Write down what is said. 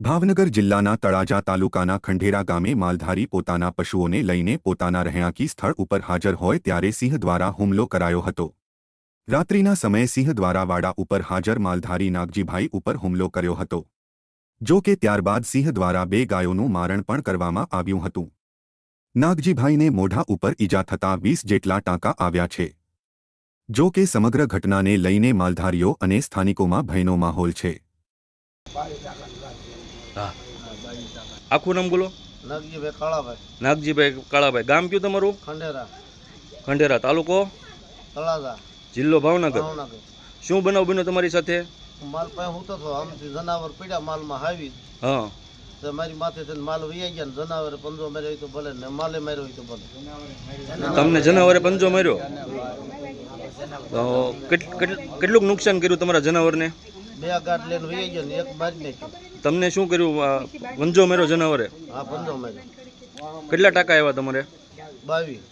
ભાવનગર જિલ્લાના તળાજા તાલુકાના ખંઢેરા ગામે માલધારી પોતાના પશુઓને લઈને પોતાના રહેણાંકી સ્થળ ઉપર હાજર હોય ત્યારે સિંહ દ્વારા હુમલો કરાયો હતો. રાત્રિના સમયે સિંહ દ્વારા વાડા ઉપર હાજર માલધારી નાગજીભાઈ ઉપર હુમલો કર્યો હતો. જો કે ત્યારબાદ સિંહ દ્વારા બે ગાયોનું મારણ પણ કરવામાં આવ્યું હતું. નાગજીભાઈને મોઢા ઉપર ઈજા થતાં વીસ જેટલા ટાંકા આવ્યા છે. જો કે સમગ્ર ઘટનાને લઈને માલધારીઓ અને સ્થાનિકોમાં ભયનો માહોલ છે. હા. આખું નામ બોલો? નાગજીભાઈ કાળાભાઈ. નાગજીભાઈ કાળાભાઈ. ગામ કયું તમારું? ખંડેરા. ખંડેરા. તાલુકો? તળાજા. જિલ્લો ભાવનગર. શું બનાવ બન્યો તમારી સાથે? માલ પાસે હું તો આમથી જનાવર પડ્યા માલમાં હાવી. હા. તો મારી માથે થઈને માલ વહી ગયા ને જનાવરે પંજો માર્યો હોય તો ભલે ને માલે માર્યો હોય તો ભલે. તમને જનાવરે પંજો માર્યો? તો કેટ- કેટ- કેટલુંક નુકસાન કર્યું તમારા જનાવરને? બે ગાંઠ લઈને વહી ગયો ને એક મારી નાખ્યો. તમને શું કર્યું? વંજો મેરો જનાવરે. હા પંજો મેરો. કેટલા ટકા આવ્યા તમારે? બાવીસ.